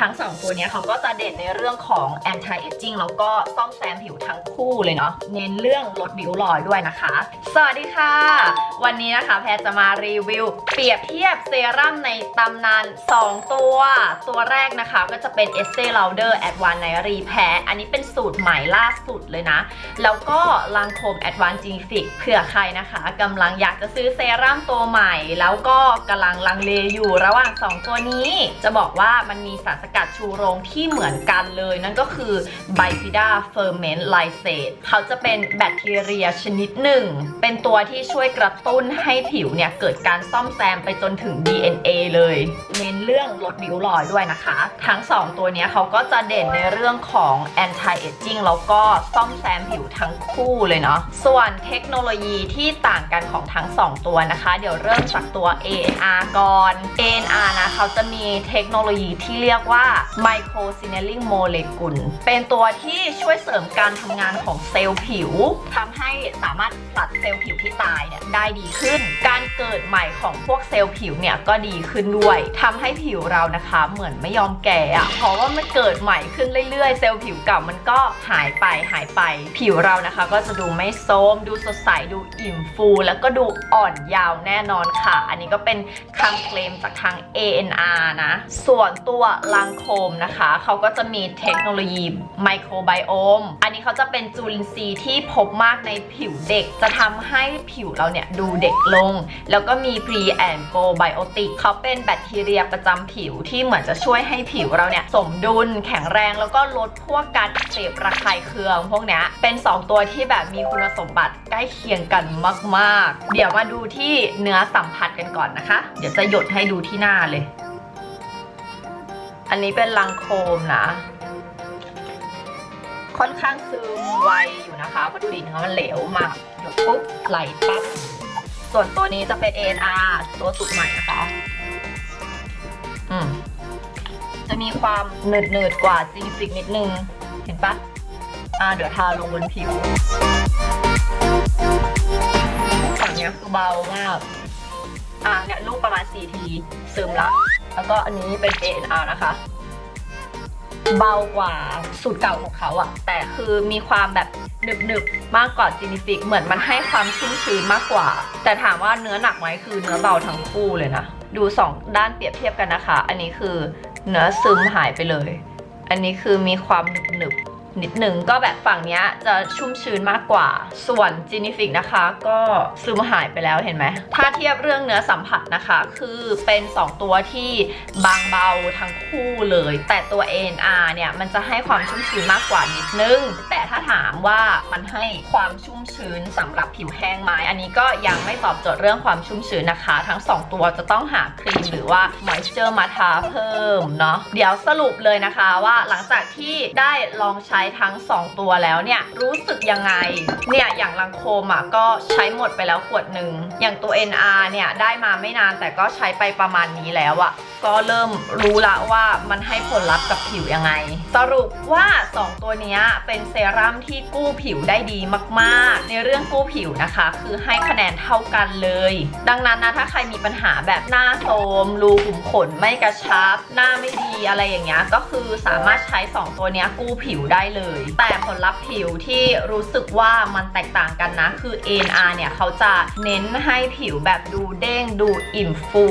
ทั้ง2ตัวนี้เขาก็จะเด่นในเรื่องของ anti aging แล้วก็ซ่อมแซมผิวทั้งคู่เลยเนาะ เน้นเรื่องลดริ้วรอยด้วยนะคะ สวัสดีค่ะ วันนี้นะคะ แพรจะมารีวิว เปรียบเทียบเซรั่มในตำนาน 2 ตัว ตัวแรกนะคะก็จะเป็น Estee Lauder Advanced Night Repair อันนี้เป็นสูตรใหม่ล่าสุดเลยนะ แล้วก็ลังโคม Advanced g f i x เผื่อใครนะคะกำลังอยากจะซื้อเซรั่มตัวใหม่ แล้วก็กำลังลังเลอยู่ระหว่าง 2 ตัวนี้ จะบอกว่ามันมีสารสกัดชูโรงที่เหมือนกันเลย นั่นก็คือ Bifida Ferment Lysate เขาจะเป็นแบคทีเรียชนิดหนึ่ง เป็นตัวที่ช่วยกระตุ้นให้ผิวเนี่ย เกิดการซ่อมแซมไปจนถึง DNA เลย เน้นเรื่องลดริ้วรอยด้วยนะคะ ทั้ง 2 ตัวนี้เขาก็จะเด่นในเรื่องของ anti aging แล้วก็ซ่อมแซมผิวทั้งคู่เลยเนาะส่วนเทคโนโลยีที่ต่างกันของทั้ง 2 ตัวนะคะ เดี๋ยวเริ่มจากตัว ANR ก่อน ANR นะเขาจะมีเทคโนโลยีที่เรียกว่า Micro Signaling Molecule เป็นตัวที่ช่วยเสริมการทำงานของเซลล์ผิวทำให้สามารถผลัดเซลล์ผิวที่ตายเนี่ยได้ดีขึ้น การเกิดใหม่ของพวกเซลล์ผิวเนี่ยก็ดีขึ้นด้วยททำให้ผิวเรานะคะ เหมือนไม่ยอมแก่อะเพราะว่ามันเกิดใหม่ขึ้นเรื่อยๆ เซลล์ผิวเก่ามันก็หายไปหายไป ผิวเรานะคะ ก็จะดูไม่โทมดูสดใสดูอิ่มฟู แล้วก็ดูอ่อนยาวแน่นอนค่ะ อันนี้ก็เป็นคำเคลมจากทาง ANR นะ ส่วนตัวลังโคมนะคะ เขาก็จะมีเทคโนโลยีไมโครไบโอม อันนี้เขาจะเป็นจุลินทรีย์ที่พบมากในผิวเด็ก จะทำให้ผิวเราเนี่ยดูเด็กลง แล้วก็มี pre and probiotic เขาเป็นแบคทีเรียประจำผิวที่เหมือนจะช่วยให้ผิวเราเนี่ยสมดุลแข็งแรงแล้วก็ลดพวกการอักเสบระคายเคืองพวกเนี้ยเป็น 2 ตัวที่แบบมีคุณสมบัติใกล้เคียงกันมาก ๆ เดี๋ยวมาดูที่เนื้อสัมผัสกันก่อนนะคะ เดี๋ยวจะหยดให้ดูที่หน้าเลย อันนี้เป็นลังโคมนะ ค่อนข้างซึมไวอยู่นะคะเพราะดูดิเนื้อมันเหลวมากหยดปุ๊บไหลปั๊บส่วนตัวนี้จะเป็น ANR ตัวสุดใหม่นะคะ อืมจะมีความเนืดเนืดกว่าจิงฟิกนิดนึง เห็นปะอ่าเดี๋ยวทาลงบนผิวฝั่งเนี้ยคือเบามาก อ่าเนี่ยลูกประมาณ 4 ทีซึมละ แล้วก็อันนี้เป็น ANR นะคะเบากว่าสูตรเก่าของเขาอะแต่คือมีความแบบหนึบๆมากกว่าจินิฟิก เหมือนมันให้ความชุ่มชื้นมากกว่า แต่ถามว่าเนื้อหนักไหมคือเนื้อเบาทั้งคู่เลยนะ ดูสองด้านเปรียบเทียบกันนะคะ อันนี้คือเนื้อซึมหายไปเลย อันนี้คือมีความหนึบๆนิดหนึ่งก็แบบฝั่งนี้จะชุ่มชื้นมากกว่า ส่วนจินิฟิกนะคะ ก็ซึมหายไปแล้วเห็นไหม ถ้าเทียบเรื่องเนื้อสัมผัสนะคะ คือเป็น 2 ตัวที่บางเบาทั้งคู่เลย แต่ตัว ANR เนี่ย มันจะให้ความชุ่มชื้นมากกว่านิดนึงแถ้าถามว่ามันให้ความชุ่มชื้นสำหรับผิวแห้งไหมอันนี้ก็ยังไม่ตอบโจทย์เรื่องความชุ่มชื้นนะคะ ทั้ง 2 ตัวจะต้องหาครีมหรือว่า moisture มาทาเพิ่มเนาะเดี๋ยวสรุปเลยนะคะว่าหลังจากที่ได้ลองใช้ทั้ง 2 ตัวแล้วเนี่ย รู้สึกยังไง เนี่ยอย่างลังโคมอะก็ใช้หมดไปแล้วขวดหนึ่งอย่างตัว NR เนี่ยได้มาไม่นานแต่ก็ใช้ไปประมาณนี้แล้วอะก็เริ่มรู้ละว่ามันให้ผลลัพธ์กับผิวยังไง สรุปว่า 2 ตัวนี้เป็นเซรัรัมที่กู้ผิวได้ดีมากๆ ในเรื่องกู้ผิวนะคะ คือให้คะแนนเท่ากันเลย ดังนั้นนะถ้าใครมีปัญหาแบบหน้าโทรมรูขุมขนไม่กระชับ หน้าไม่ดีอะไรอย่างเงี้ยก็คือสามารถใช้ 2 ตัวนี้กู้ผิวได้เลย แต่ผลลัพธ์ผิวที่รู้สึกว่ามันแตกต่างกันนะ คือ ANR เนี่ยเขาจะเน้นให้ผิวแบบดูเด้ง ดูอิ่มฟู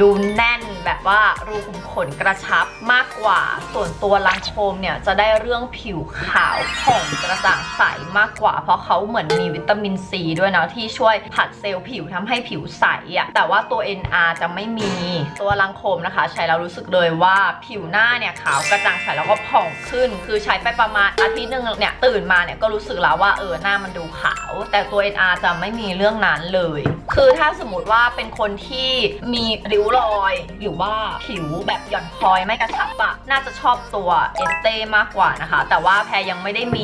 ดูแน่นแบบว่ารูขุมขนกระชับมากกว่า ส่วนตัวลังโคมเนี่ยจะได้เรื่องผิวขาวผ่องกระจ่างใสมากกว่า เพราะเขาเหมือนมีวิตามินซีด้วยนะที่ช่วยผัดเซลล์ผิวทำให้ผิวใสอะแต่ว่าตัว NR จะไม่มีตัวลังโคมนะคะ ใช้แล้วรู้สึกเลยว่าผิวหน้าเนี่ยขาวกระจ่างใสแล้วก็ผ่องขึ้น คือใช้ไปประมาณอาทิตย์หนึ่งเนี่ยตื่นมาเนี่ยก็รู้สึกแล้วว่าเออหน้ามันดูขาว แต่ตัว NR จะไม่มีเรื่องนั้นเลย คือถ้าสมมติว่าเป็นคนที่มีริ้วรอยหรือว่าผิวแบบหย่อนคอยไม่กระชับอะน่าจะชอบตัวเอสเต้มากกว่านะคะ แต่ว่าแพรยังไม่ได้มี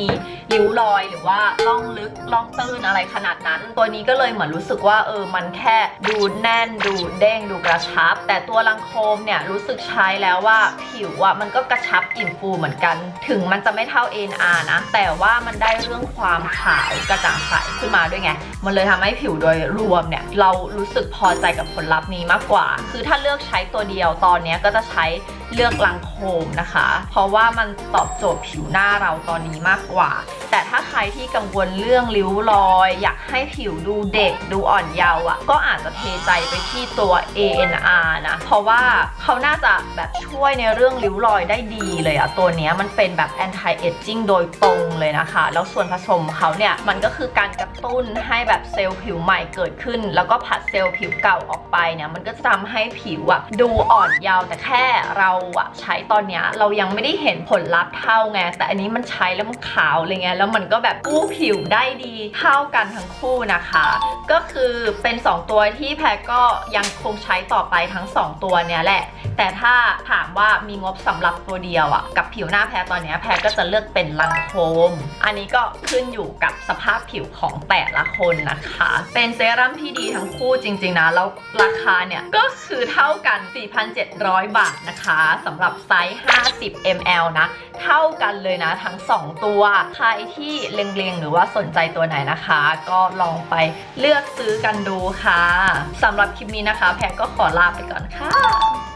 ริ้วรอยหรือว่าล่องลึกล่องตื้นอะไรขนาดนั้น ตัวนี้ก็เลยเหมือนรู้สึกว่าเออมันแค่ดูแน่นดูเด้งดูกระชับ แต่ตัวลังโคมเนี่ยรู้สึกใช้แล้วว่าผิวอะมันก็กระชับอิ่มฟูเหมือนกัน ถึงมันจะไม่เท่า NR นะ แต่ว่ามันได้เรื่องความขาวกระจ่างใสขึ้นมาด้วยไง มันเลยทำให้ผิวโดยรวมเนี่ยเรารู้สึกพอใจกับผลลัพธ์นี้มากกว่า คือถ้าเลือกใช้ตัวเดียวตอนนี้ก็จะใช้เลือกลังโคมนะคะ เพราะว่ามันตอบโจทย์ผิวหน้าเราตอนนี้มากกว่า แต่ถ้าใครที่กังวลเรื่องริ้วรอย อยากให้ผิวดูเด็กดูอ่อนเยาว์อะก็อาจจะเทใจไปที่ตัว ANR นะ เพราะว่าเขาน่าจะแบบช่วยในเรื่องริ้วรอยได้ดีเลยอะ ตัวนี้มันเป็นแบบ anti aging โดยตรงเลยนะคะ แล้วส่วนผสมเขาเนี่ย มันก็คือการกระตุ้นให้แบบเซลล์ผิวใหม่เกิดขึ้น แล้วก็ผัดเซลล์ผิวเก่าออกไปเนี่ย มันก็จะทำให้ผิวอะดูอ่อนเยาว์แต่แค่เราอะใช้ตอนเนี้ยเรายังไม่ได้เห็นผลลัพธ์เท่าไง แต่อันนี้มันใช้แล้วมันขาวเลยไงแล้วมันก็แบบกู้ผิวได้ดีเท่ากันทั้งคู่นะคะ ก็คือเป็น 2 ตัวที่แพรก็ยังคงใช้ต่อไปทั้ง 2 ตัวเนี้ยแหละ แต่ถ้าถามว่ามีงบสำหรับตัวเดียวอะ่ะกับผิวหน้าแพรตอนเนี้ยแพรก็จะเลือกเป็นลังโคม อันนี้ก็ขึ้นอยู่กับสภาพผิวของแต่ละคนนะคะ เป็นเซรั่มที่ดีทั้งคู่จริง ๆนะแล้วราคาเนี่ยก็คือเท่ากัน 4,700 บาทนะคะสำหรับไซส์ 50 ml นะเท่ากันเลยนะทั้ง 2 ตัว ใครที่เล็งๆ หรือว่าสนใจตัวไหนนะคะ ก็ลองไปเลือกซื้อกันดูค่ะสำหรับคลิปนี้นะคะ แพรก็ขอลาไปก่อนค่ะ